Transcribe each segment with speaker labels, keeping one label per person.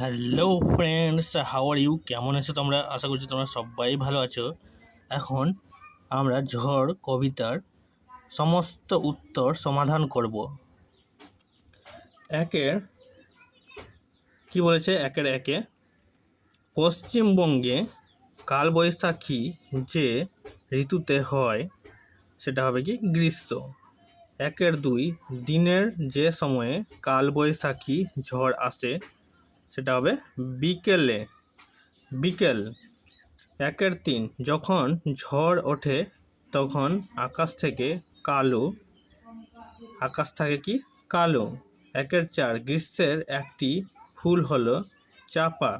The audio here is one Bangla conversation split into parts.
Speaker 1: Hello friends how are you কেমন আছো তোমরা? আশা করছি তোমরা সবাই ভালো আছো। এখন আমরা ঝড়, কবিতার সমস্ত উত্তর সমাধান করব। একের, কি বলেছে? একের একে, পশ্চিমবঙ্গে কালবৈশাখী যে ঋতুতে হয়, সেটা হবে কি? গ্রীষ্ম। একের দুই, দিনের যে সময়ে কালবৈশাখী ঝড় আসে সেটা হবে বিকেলে, বিকেল, একের তিন। যখন ঝড় ওঠে, তখন আকাশ থেকে কালো, আকাশ থাকে কি? কালো। একের চার, গ্রীষ্মের একটি ফুল হলো চাপা।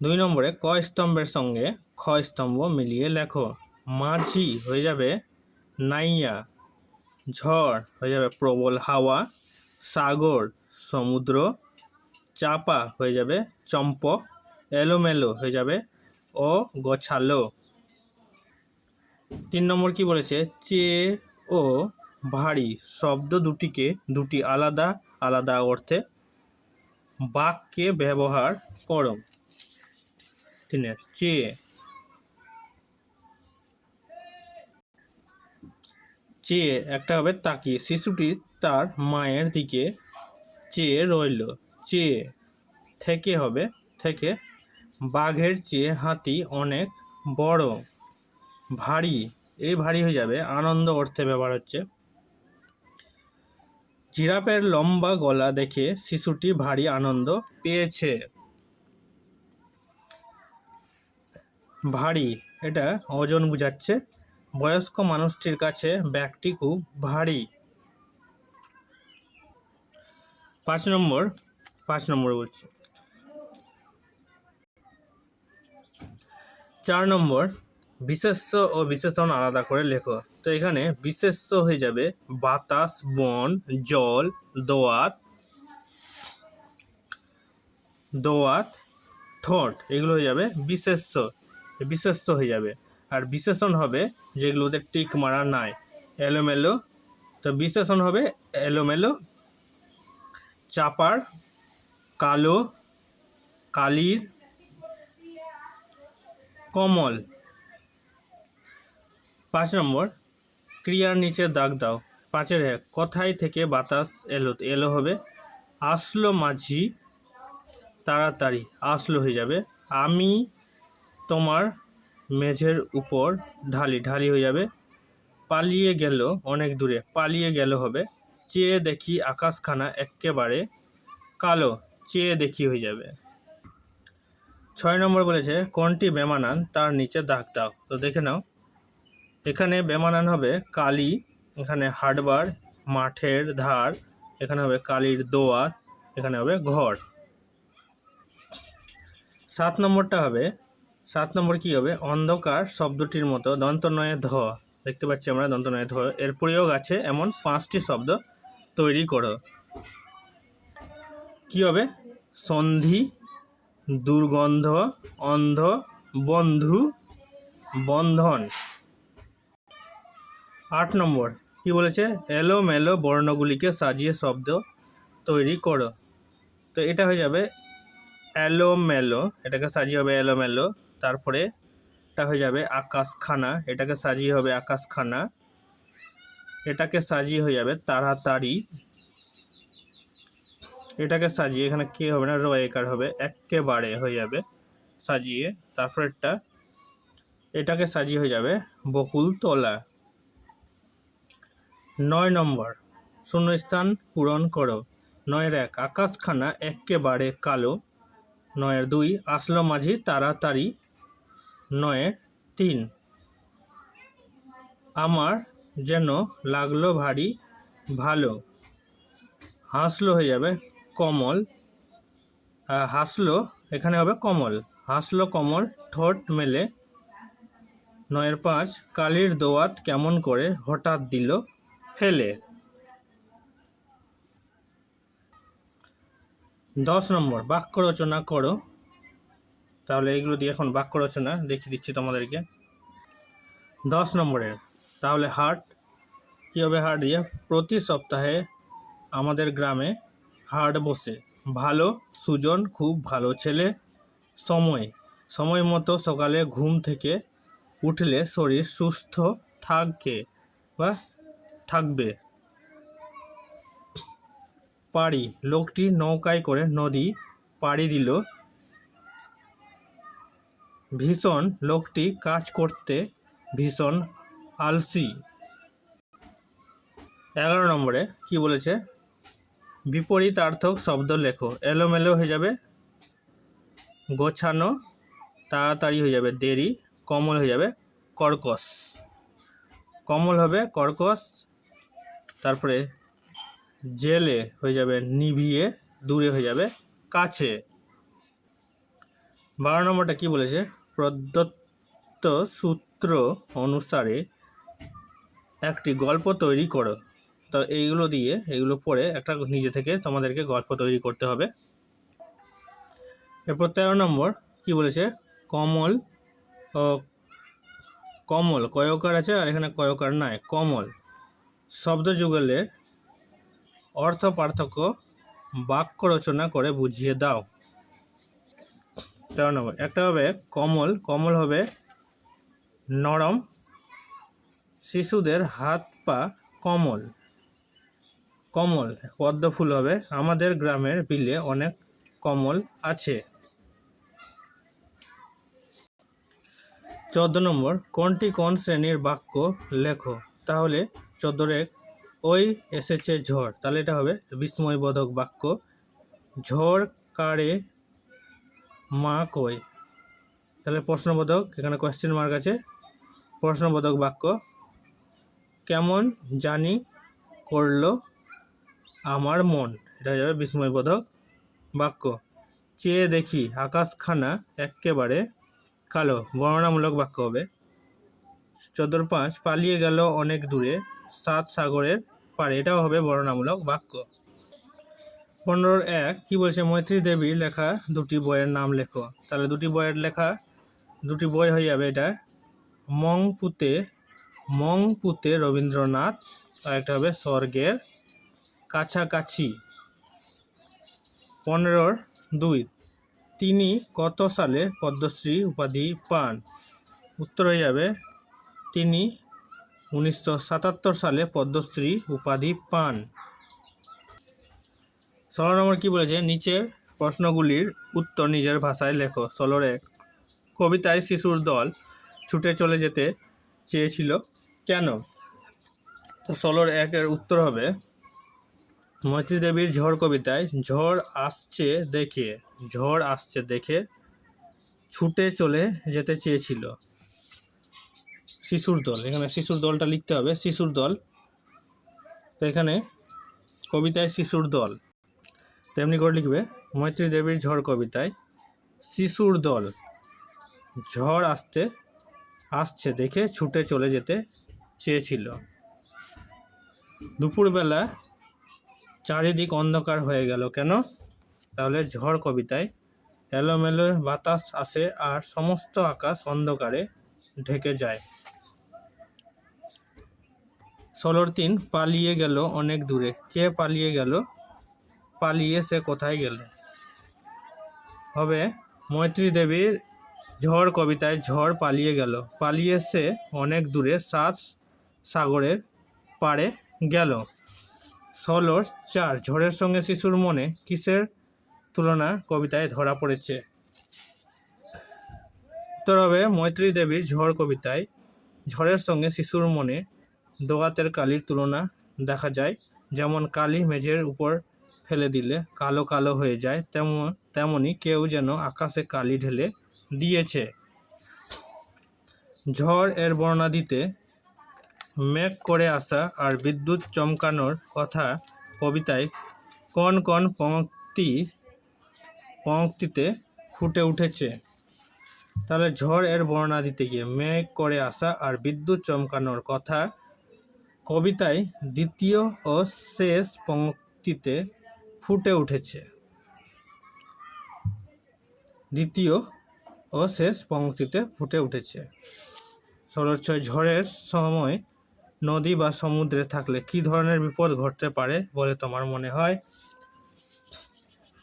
Speaker 1: দুই নম্বরে, ক স্তম্ভের সঙ্গে খ স্তম্ভ মিলিয়ে লেখো। মাঝি হয়ে যাবে নাইয়া। ঝড় হয়ে যাবে, প্রবল হাওয়া, সাগর, সমুদ্র, চাপা হয়ে যাবে, চম্পক, এলোমেলো হয়ে যাবে ও গোছালো তিন নম্বর কি বলেছে? চে ও ভারী শব্দ দুটিকে, দুটি আলাদা আলাদা অর্থে বাক্যে ব্যবহার করো। তিনের চেয়ে চেয়ে একটা হবে তাকিয়ে শিশুটি তার মায়ের দিকে চেয়ে রইল। চেয়ে থেকে হবে, থেকে বাঘের চেয়ে হাতি অনেক বড়। ভারী এই ভারী হয়ে যাবে, আনন্দ অর্থে ব্যবহার হচ্ছে। জিরাফের লম্বা গলা দেখে শিশুটি ভারী আনন্দ পেয়েছে। ভারী, এটা ওজন বুঝাচ্ছে। বয়স্ক মানুষটির কাছে ব্যাগটি খুব ভারী। পাঁচ নম্বর পাঁচ নম্বর বলছি। চার নম্বর, বিশেষ্য ও বিশেষণ আলাদা করে লেখো। তো এখানে বিশেষ্য হয়ে যাবে বাতাস, বন, জল, দোয়াত দোয়াত, ঠোঁট, এগুলো হয়ে যাবে বিশেষ্য। বিশেষ্য হয়ে যাবে। আর বিশেষণ হবে যেগুলোতে টিক মারা নাই। এলোমেলো, তো বিশেষণ হবে এলোমেলো, চাপার, কালো, কালির, কমল। পাঁচ নম্বর, ক্রিয়ার নিচে দাগ দাও। পাঁচের এক, কোথায় থেকে বাতাস এলো? এলো হবে, আসলো মাঝি, তাড়াতাড়ি, আসলো হয়ে যাবে, আমি তোমার মেঝের উপর ঢালি ঢালি হয়ে যাবে। পালিয়ে গেল অনেক দূরে, পালিয়ে গেল হবে। চেয়ে দেখি আকাশখানা একেবারে কালো, চেয়ে দেখি হয়ে যাবে। ছয় নম্বর বলেছে, কোনটি বেমানান? তার নিচে দাগ দাও। তো দেখে নাও। এখানে বেমানান হবে কালি, এখানে হাডবার, মাঠের ধার, এখানে হবে কালির দোয়াত এখানে হবে ঘর। সাত নম্বরটা হবে সাত নম্বর কি হবে? অন্ধকার শব্দটির মতো, দন্তনয়ে ধ। দেখতে পাচ্ছি আমরা দন্তনয়ে ধ। এর প্রয়োগ আছে এমন পাঁচটি শব্দ তৈরি করো। কি হবে? সন্ধি, দুর্গন্ধ, অন্ধ, বন্ধু, বন্ধন। আট নম্বর, কি বলেছে? এলো মেলো বর্ণগুলিকে সাজিয়ে শব্দ তৈরি করো। তো এটা হয়ে যাবে এলো মেলো এটাকে সাজিয়ে হবে এলো মেলো তারপরে এটা হয়ে যাবে আকাশখানা, এটাকে সাজিয়ে হবে আকাশখানা। এটাকে সাজিয়ে হয়ে যাবে তাড়াতাড়ি। এটাকে সাজিয়ে, এখানে কে হবে না রয়েকার হবে একেবারে হয়ে যাবে সাজিয়ে। তারপরেরটা, এটাকে সাজিয়ে হয়ে যাবে বকুল তলা নয় নম্বর, শূন্যস্থান পূরণ করো। নয়ের এক, আকাশখানা একেবারে কালো। নয়ের দুই, আসলো মাঝি তাড়াতাড়ি। নয়ের তিন। আমার যেন লাগল ভারী, ভালো। হাসলো হয়ে যাবে কমল। হাসলো, এখানে হবে কমল। হাসলো কমল, ঠোঁট মেলে। নয়ের পাঁচ, কালির দোয়াত কেমন করে হঠাৎ দিল, ফেলে। দশ নম্বর, বাক্য রচনা করো। তাহলে এইগুলো দিয়ে এখন বাক্য রচনা দেখিয়ে দিচ্ছি তোমাদেরকে। দশ নম্বরের, তাহলে হাট কী হবে হাট দিয়ে? প্রতি সপ্তাহে আমাদের গ্রামে হাট বসে। ভালো সুজন, খুব ভালো ছেলে। সময় সময় মতো সকালে ঘুম থেকে উঠলে শরীর সুস্থ থাকে, বা থাকবে। পাড়ি, লোকটি নৌকায় করে নদী পাড়ি দিল। ভীষণ লোকটি কাজ করতে ভীষণ আলসি। এগারো নম্বরে কি বলেছে? বিপরীতার্থক শব্দ লেখো। এলোমেলো হয়ে যাবে, গোছানো, তাড়াতাড়ি হয়ে যাবে, দেরি, কমল হয়ে যাবে, কর্কশ। কমল হবে কর্কশ, তারপরে জেলে হয়ে যাবে, নিভিয়ে, দূরে হয়ে যাবে, কাছে। বারো নম্বরটা কি বলেছে? প্রদত্ত সূত্র অনুসারে একটি গল্প তৈরি করো। তো এইগুলো দিয়ে এগুলো পড়ে একটা নিজে থেকে তোমাদেরকে গল্প তৈরি করতে হবে। এরপর তেরো নম্বর কি বলেছে? কমল ও কমল, কয়কার আছে আর এখানে কয়কার নাই, কমল। শব্দ যুগলের অর্থ পার্থক্য বাক্য রচনা করে বুঝিয়ে দাও। তেরো নম্বর। একটা হবে কমল কমল হবে নরম, শিশুদের হাত পা কমল। কমল, পদ্ম ফুল হবে। আমাদের গ্রামের বিলে অনেক কমল আছে। চোদ্দ নম্বর, কোনটি কোন শ্রেণির বাক্য লেখো? তাহলে চোদ্দোর এক, ওই এসেছে ঝড়। তাহলে এটা হবে বিস্ময়বোধক বাক্য। ঝড় কারে মা কই? তাহলে প্রশ্নবোধক, এখানে কোয়েশ্চেন মার্ক আছে। প্রশ্নবোধক বাক্য, কেমন জানি করল আমার মন? এটা হয়ে যাবে বিস্ময়বোধক বাক্য। চেয়ে দেখি আকাশখানা এক্কেবারে কালো, বর্ণনামূলক বাক্য হবে। চোদ্দোর পাঁচ পালিয়ে গেল অনেক দূরে, সাত সাগরের পারে এটাও হবে বর্ণনামূলক বাক্য। পনেরোর এক, কি বলছে? মৈত্রী দেবীর লেখা দুটি বইয়ের নাম লেখো। তাহলে দুটি বইয়ের লেখা, দুটি বই হয়ে যাবে এটা। মংপুতে মংপুতে রবীন্দ্রনাথ আর একটা হবে স্বর্গের কাছাকাছি। পনেরোর দুই, তিনি কত সালে পদ্মশ্রী উপাধি পান? উত্তর হয়ে যাবে, তিনি উনিশশো সাতাত্তর সালে পদ্মশ্রী উপাধি পান। ষোলো নম্বর কী বলেছে? নিচের প্রশ্নগুলির উত্তর নিজের ভাষায় লেখো। ষোলোর এক, কবিতায় শিশুর দল ছুটে চলে যেতে চেয়েছিল কেন? তো ষোলোর একের উত্তর হবে, মৈত্রী দেবীর ঝড় কবিতায়, ঝড় আসছে দেখে, ঝড় আসছে দেখে ছুটে চলে যেতে চেয়েছিল শিশুর দল। এখানে শিশুর দলটা লিখতে হবে, শিশুর দল। তো এখানে কবিতায় শিশুর দল। তেমনি করে লিখবে, মৈত্রী দেবীর ঝড় কবিতায়, শিশুর দল, ঝড় আসতে, আসছে দেখে ছুটে চলে যেতে চেয়েছিল। দুপুরবেলা চারিদিক অন্ধকার হয়ে গেল কেন? তাহলে ঝড় কবিতায় এলোমেলো বাতাস আসে আর সমস্ত আকাশ অন্ধকারে ঢেকে যায়। ষোলোর তিন পালিয়ে গেল অনেক দূরে। কে পালিয়ে গেল? পালিয়ে সে কোথায় গেলে? হবে মৈত্রী দেবীর ঝড় কবিতায় ঝড় পালিয়ে গেল। পালিয়ে সে অনেক দূরে সাত সাগরের পাড়ে গেল। ষোলোর চার, ঝড়ের সঙ্গে শিশুর মনে কিসের তুলনা কবিতায় ধরা পড়েছে? উত্তর হবে মৈত্রী দেবীর ঝড় কবিতায় ঝড়ের সঙ্গে শিশুর মনে দোয়াতের কালির তুলনা দেখা যায়। যেমন কালি মেঝের উপর ফেলে দিলে, কালো কালো হয়ে যায়, তেমন, তেমনি কেউ যেন আকাশে কালি ঢেলে দিয়েছে। ঝড় এর বর্ণনা দিতে মেঘ করে আসা আর বিদ্যুৎ চমকানোর কথা কবিতায় কোন কোন পঙ্ক্তি পঙ্ক্তিতে ফুটে উঠেছে। তাহলে ঝড় এর বর্ণনা দিতে গিয়ে মেঘ করে আসা আর বিদ্যুৎ চমকানোর কথা কবিতায় দ্বিতীয় ও শেষ পঙ্ক্তিতে ফুটে উঠেছে। দ্বিতীয় ও শেষ পঙ্ক্তিতে ফুটে উঠেছে। ষোলোর ছয় ঝড়ের সময় নদী বা সমুদ্রে থাকলে কী ধরনের বিপদ ঘটতে পারে বলে তোমার মনে হয়?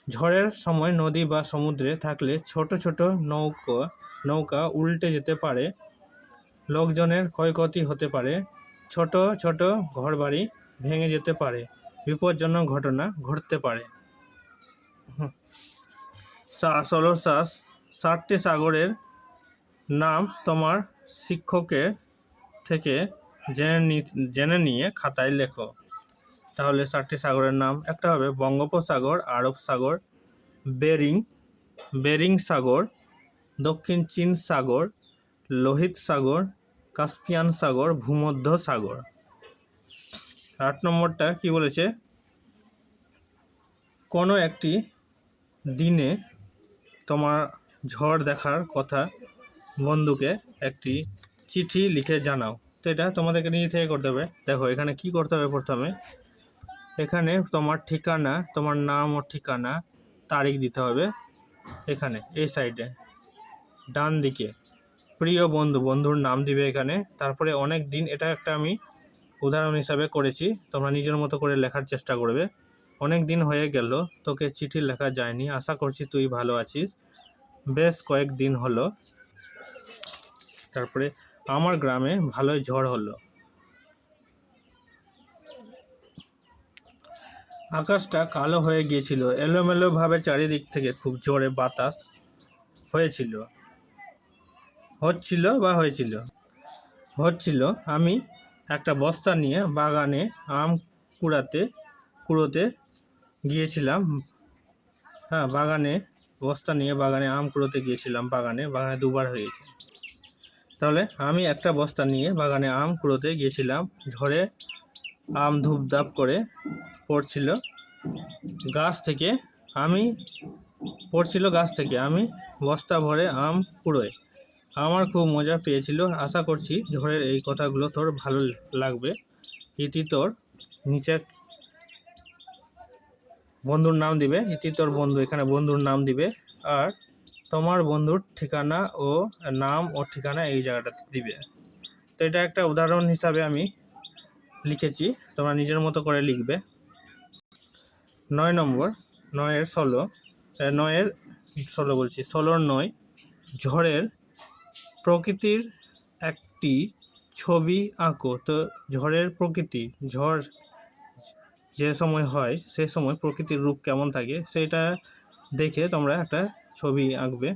Speaker 1: ঝড়ের সময় নদী বা সমুদ্রে থাকলে ছোট ছোট নৌকা নৌকা উল্টে যেতে পারে, লোকজনের ক্ষয়ক্ষতি হতে পারে, ছোট ছোট ঘরবাড়ি ভেঙে যেতে পারে। বিপজ্জনক ঘটনা ঘটতে পারে। শ্বাস ষাটটি সাগরের নাম তোমার শিক্ষকের থেকে জেনে জেনে নিয়ে খাতায় লেখো। তাহলে ষাটটি সাগরের নাম একটা হবে বঙ্গোপসাগর, আরব সাগর, বেরিং বেরিং সাগর, দক্ষিণ চীন সাগর, লোহিত সাগর, কাস্পিয়ান সাগর, ভূমধ্য সাগর। আট নম্বরটা কি বলেছে? কোনো একটি দিনে তোমার ঝড় দেখার কথা বন্ধুকে একটি চিঠি লিখে জানাও। তো এটা তোমাদেরকে নিজে থেকে করতে হবে। দেখো, এখানে কি করতে হবে প্রথমে? এখানে তোমার ঠিকানা, তোমার নাম ও ঠিকানা, তারিখ দিতে হবে। এখানে, এই সাইডে, ডান দিকে, প্রিয় বন্ধু, বন্ধুর নাম দিবে এখানে। তারপরে অনেক দিন, এটা একটা আমি উদাহরণ হিসাবে করেছি, তোমরা নিজের মতো করে লেখার চেষ্টা করবে। অনেক দিন হয়ে গেল, তোকে চিঠি লেখা যায়নি, আশা করছি তুই ভালো আছিস। বেশ কয়েক দিন হলো। তারপরে আমার গ্রামে ভালোই ঝড় হলো। আকাশটা কালো হয়ে গিয়েছিল, এলোমেলোভাবে চারিদিক থেকে খুব জোরে বাতাস হয়েছিল। হচ্ছিল বা হয়েছিল? হচ্ছিল, আমি একটা বস্তা নিয়ে বাগানে আম কুড়াতে, কুড়োতে গিয়েছিলাম। হ্যাঁ বাগানে, বস্তা নিয়ে বাগানে আম কুড়োতে গিয়েছিলাম বাগানে। বাগানে দুবার হয়েছে। তাহলে আমি একটা বস্তা নিয়ে বাগানে আম কুড়োতে গিয়েছিলাম। ঝড়ে আম ধূপধাপ করে পড়ছিল গাছ থেকে। আমি, পড়ছিল গাছ থেকে। আমি বস্তা ভরে আম কুড়োয় আমার খুব মজা পেয়েছিল। আশা করছি ঝড়ের এই কথাগুলো তোর ভালো লাগবে। ইতি তোর নিচে বন্ধুর নাম দিবে। ইতি তোর বন্ধু, এখানে বন্ধুর নাম দিবে। আর তোমার বন্ধুর ঠিকানা ও নাম ও ঠিকানা এই জায়গাটাতে দিবে। তো এটা একটা উদাহরণ হিসাবে আমি লিখেছি। তোমরা নিজের মতো করে লিখবে। নয় নম্বর, নয়ের ষোলো নয়ের ষোলো বলছি। ষোলোর নয়, ঝড়ের প্রকৃতির একটি ছবি আঁকো। তো ঝড়ের প্রকৃতি, ঝড় যে সময় হয়, সে সময় প্রকৃতির রূপ কেমন থাকে, সেটা দেখে তোমরা একটা ছবি আঁকবে।